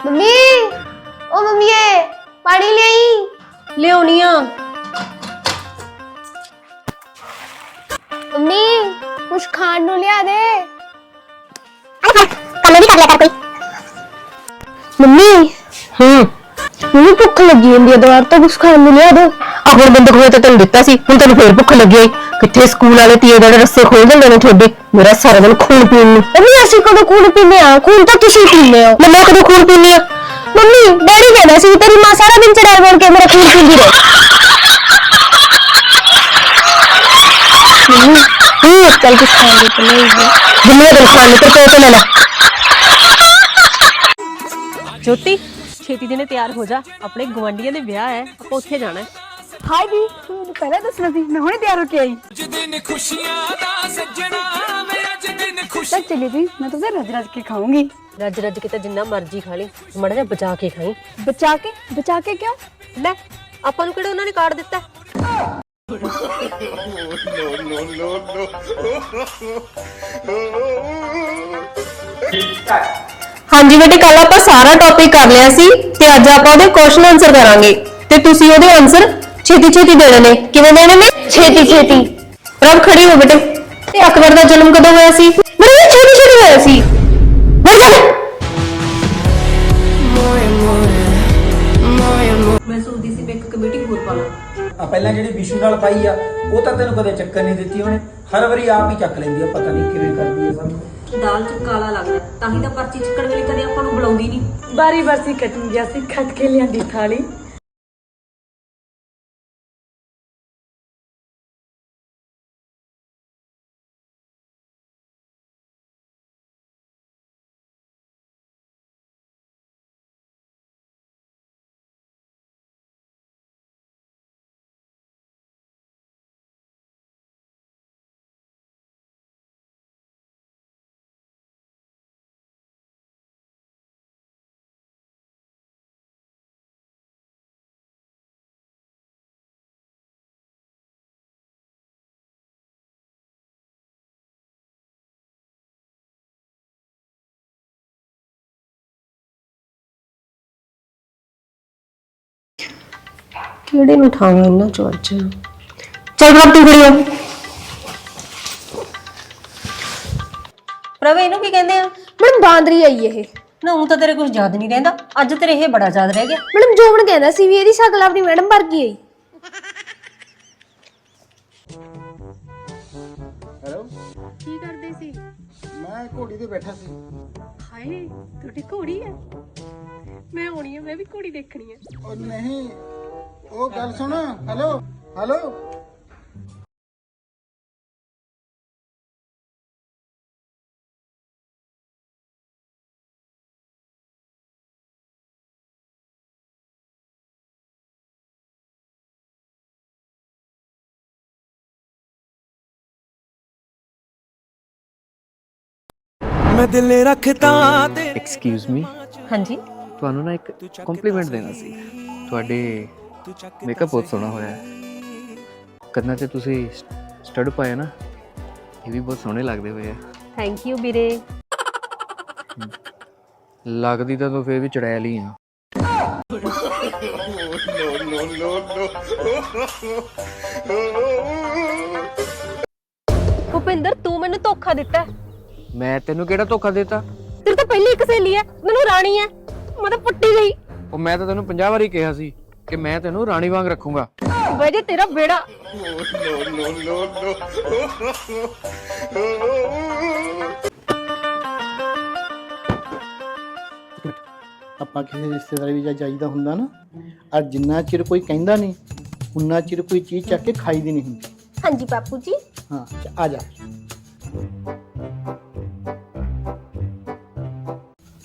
Mummy ਓ ਮੰਮੀਏ ਪਾਣੀ ਲਈ ਲਿਆਉਣੀ ਆ ਮੰਮੀ ਕੁਛ ਖਾਣ ਨੂੰ ਲਿਆ ਦੇ ਕੰਮ ਵੀ ਕਰ ਲਿਆ ਕਰ ਕੋਈ ਮੰਮੀ ਹੂੰ ਮੈਨੂੰ ਭੁੱਖ ਲੱਗੀ ਜਾਂਦੀ ਹੈ ਦੁਆਰ ਤੋਂ ਕੁਛ ਖਾਣ ਨੂੰ ਲਿਆ ਦੋ ਆਪਣੇ ਬੰਦਕ ਹੋਏ ਤਾਂ ਤੈਨੂੰ ਦਿੱਤਾ ਸੀ ਹੁਣ ਤੈਨੂੰ ਫੇਰ ਭੁੱਖ ਲੱਗੀ ਹੋਈ ਕਿੱਥੇ ਸਕੂਲ ਵਾਲੇ ਤੀਏ ਦੇ ਰਸਤੇ ਖੋਲ ਦਿੰਦੇ ਨੇ ਤੁਹਾਡੇ ਮੇਰਾ ਸਾਰਾ ਦਿਨ ਖੂਨ ਪੀਣ ਨੂੰ। ਮੰਮੀ ਅਸੀਂ ਕਦੋਂ ਖੂਨ ਪੀਨੇ ਆ ਖੂਨ ਤਾਂ ਤੁਸੀਂ ਪੀਨੇ ਹੋ। ਮੈਂ ਮੈਂ ਕਦੋਂ ਖੂਨ ਪੀਣੀ ਆ ਮੰਮੀ ਡੈਡੀ ਕਹਿੰਦਾ ਸੀ ਤੇਰੀ ਮਾਂ ਸਾਰਾ ਦਿਨ ਚੜਾਈ ਬਣ ਕੇ ਮੇਰਾ ਖੂਨ ਪੀਂਦੀ ਰਹੇ। ਮੰਮੀ ਹੈ ਤੇ ਕੋਟ ਲੈ ਲੈ। ਜੋਤੀ ਛੇਤੀ ਦਿਨੇ ਤਿਆਰ ਹੋ ਜਾ। ਆਪਣੇ ਗਵਾਂਢੀਆਂ ਦੇ ਵਿਆਹ ਹੈ ਆਪਾਂ ਉੱਥੇ ਜਾਣਾ ਹੈ। ਹਾਈ ਦੀ ਤੂੰ ਮੈਨੂੰ ਪਹਿਲਾਂ ਦੱਸਣਾ ਸੀ ਮੈਂ ਹੁਣੇ ਤਿਆਰ ਹੋ ਕੇ ਆਈ। ਦਿਨ ਖੁਸ਼ੀਆਂ ਦਾ ਸੱਜਣਾ ਵੇ ਅੱਜ ਦਿਨ ਖੁਸ਼ ਚੱਲ ਚਲੀ ਜੀ ਮੈਂ ਤਾਂ ਰੱਜ ਰੱਜ ਕੇ ਖਾਊਂਗੀ। ਰੱਜ ਰੱਜ ਕੇ ਤਾਂ ਜਿੰਨਾ ਮਰਜ਼ੀ ਖਾ ਲਈ ਮੜਾ ਜਿਹਾ ਬਚਾ ਕੇ ਖਾਈ। ਬਚਾ ਕੇ ਬਚਾ ਕੇ ਕਿਉਂ? ਲੈ ਆਪਾਂ ਨੂੰ ਕਿਹੜਾ ਉਹਨਾਂ ਨੇ ਕਾਰਡ ਦਿੱਤਾ? ਹਾਂਜੀ ਬੇਟੇ ਕੱਲ ਆਪਾਂ ਸਾਰਾ ਟੌਪਿਕ ਕਰ ਲਿਆ ਸੀ ਤੇ ਅੱਜ ਆਪਾਂ ਉਹਦੇ ਕੁਐਸਚਨ ਆਨਸਰ ਕਰਾਂਗੇ। ਤੇ ਤੁਸੀਂ ਉਹਦੇ ਆਨਸਰ ਛੇਤੀ ਛੇਤੀ ਦੇਣੇ ਨੇ ਕਿਵੇਂ ਦੇਣੇ ਨੇ ਛੇਤੀ ਛੇਤੀ। ਪ੍ਰਭ ਖੜੀ ਹੋ ਬੇਟੇ। ਤੇ ਅਕਬਰ ਦਾ ਜਨਮ ਕਦੋਂ ਹੋਇਆ ਸੀ? ਮੇਰੇ ਛੇਤੀ ਛੇਤੀ ਹੋਇਆ ਸੀ। ਬੋਲ ਜਾ ਮੈਂ ਸੋਚਦੀ ਸੀ ਮੈਂ ਇੱਕ ਕਮੇਟੀ ਹੋਰ ਪਾ ਲਾਂ। ਆ ਪਹਿਲਾਂ ਜਿਹੜੀ ਵਿਸ਼ੂ ਨਾਲ ਪਾਈ ਆ ਉਹ ਤਾਂ ਤੈਨੂੰ ਕਦੇ ਚੱਕਰ ਨਹੀਂ ਦਿੱਤੀ ਉਹਨੇ। ਹਰ ਵਾਰੀ ਆਪ ਹੀ ਚੱਕ ਲੈਂਦੀ ਆ ਪਤਾ ਨਹੀਂ ਕਿਵੇਂ ਕਰਦੀ ਆ ਸਭ। ਦਾਲ ਚ ਕਾਲਾ ਲੱਗਦਾ ਤਾਂ ਹੀ ਤਾਂ ਪਰਚੀ ਚੱਕਣ ਵੇਲੇ ਕਦੇ ਆਪਾਂ ਨੂੰ ਬੁਲਾਉਂਦੀ ਨਹੀਂ। ਬਾਰੀ ਬਰਸੀ ਕੱਟਣ ਗਿਆ ਸੀ ਖੱਟ ਕੇ ਲਿਆਂਦੀ ਥਾਲੀ। ਕਿਹੜੇ ਨੂੰ ਉਠਾਵਾਂ ਇਹਨਾਂ ਚੋਂ ਅੱਜ? ਚੱਲ ਪ੍ਰਭ ਤੂੰ ਖੜੀ ਹੋ ਪ੍ਰਭ ਇਹਨੂੰ ਕੀ ਕਹਿੰਦੇ ਆ? ਮੈਡਮ ਬਾਂਦਰੀ ਆਈ ਇਹ। ਨਾ ਉਹ ਤਾਂ ਤੇਰੇ ਕੁਝ ਯਾਦ ਨਹੀਂ ਰਹਿੰਦਾ। ਅੱਜ ਤੇਰੇ ਇਹ ਬੜਾ ਯਾਦ ਰਹਿ ਗਿਆ। ਮੈਡਮ ਜੋਬਨ ਕਹਿੰਦਾ ਸੀ ਵੀ ਇਹਦੀ ਸ਼ਕਲ ਆਪਣੀ ਮੈਡਮ ਵਰਗੀ ਆਈ। ਹੈਲੋ? ਕੀ ਕਰਦੇ ਸੀ? ਮੈਂ ਘੋੜੀ ਤੇ ਬੈਠਾ ਸੀ। ਹਾਏ ਤੁਹਾਡੀ ਘੋੜੀ ਹੈ। ਮੈਂ ਆਉਣੀ ਹੈ ਮੈਂ ਵੀ ਘੋੜੀ ਦੇਖਣੀ ਹੈ ਉਹ ਨਹੀਂ ਉਹ ਗੱਲ ਸੁਣ ਹੈਲੋ ਹੈਲੋ ਮੈਂ ਦਿਲ ਰੱਖਦਾ ਤੇ ਐਕਸਕਿਊਜ਼ ਮੀ ਹਾਂਜੀ। ਤੁਹਾਨੂੰ ਨਾ ਇੱਕ ਕੰਪਲੀਮੈਂਟ ਦੇਣਾ ਸੀ। ਤੁਹਾਡੇ ਮੇਕਅਪ ਬਹੁਤ ਸੋਹਣਾ ਹੋਇਆ ਹੈ। ਕੰਨਾਂ ਤੇ ਤੁਸੀਂ ਸਟੱਡ ਪਾਇਆ ਨਾ ਇਹ ਵੀ ਬਹੁਤ ਸੋਹਣੇ ਲੱਗਦੇ ਹੋਏ ਆ। ਥੈਂਕ ਯੂ ਵੀਰੇ। ਲੱਗਦੀ ਤਾਂ ਤੂੰ ਫੇਰ ਵੀ ਚੜੈਲ ਹੀ ਆ। ਭੁਪਿੰਦਰ ਤੂੰ ਮੈਨੂੰ ਧੋਖਾ ਦਿੱਤਾ। ਹੈ। ਮੈਂ ਤੈਨੂੰ ਕਿਹੜਾ ਧੋਖਾ ਦਿੱਤਾ? ਤੇਰੀ ਤਾਂ ਪਹਿਲੀ ਇੱਕ ਸਹੇਲੀ ਹੈ ਮੈਨੂੰ ਰਾਣੀ ਹੈ। ਮੈਂ ਤਾਂ ਪੱਟੀ ਗਈ। ਉਹ ਮੈਂ ਤਾਂ ਤੈਨੂੰ 50 ਵਾਰੀ ਕਿਹਾ ਸੀ। ਕਿ ਮੈਂ ਤੈਨੂੰ ਰਾਣੀ ਵਾਂਗ ਰੱਖੂੰਗਾ। ਵਜੇ ਤੇਰਾ ਬੇੜਾ। ਆਪਾਂ ਕਿਸੇ ਰਿਸ਼ਤੇਦਾਰੀ ਵਿੱਚ ਜਾਈਦਾ ਹੁੰਦਾ ਨਾ ਆ ਜਿੰਨਾ ਚਿਰ ਕੋਈ ਕਹਿੰਦਾ ਨਹੀਂ ਉਨਾ ਚਿਰ ਕੋਈ ਚੀਜ਼ ਚੱਕ ਕੇ ਖਾਈ ਦੀ ਨਹੀਂ ਹੁੰਦੀ। ਹਾਂਜੀ ਬਾਪੂ ਜੀ। ਹਾਂ ਚ- ਆ ਜਾ।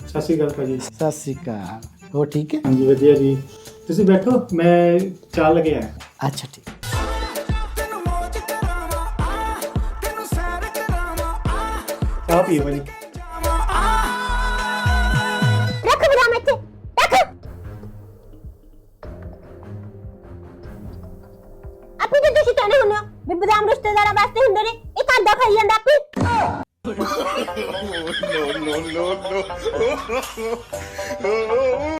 ਸਤਿ ਸ਼੍ਰੀ ਅਕਾਲ ਭਾਜੀ। ਸਤਿ ਸ੍ਰੀ ਅਕਾਲ। ਹੋ ਠੀਕ ਹੈ? ਹਾਂਜੀ ਵਧੀਆ ਜੀ। ਤੁਸੀਂ ਬੈਠੋ ਮੈਂ ਚੱਲ ਕੇ ਆਇਆ ਅੱਛਾ ਠੀਕ ਚਾਹ ਪੀਓ ਭਾਜੀ ਰੱਖ ਬਦਾਮ ਇੱਥੇ ਰੱਖ ਆਪੀ ਤੇ ਤੁਸੀਂ ਕਹਿੰਦੇ ਹੁੰਦੇ ਹੋ ਵੀ ਬਦਾਮ ਰਿਸ਼ਤੇਦਾਰਾਂ ਵਾਸਤੇ ਹੁੰਦੇ ਨੇ ਇਹ ਘਰ ਦਾ ਖਾਈ ਜਾਂਦਾ ਆਪੀ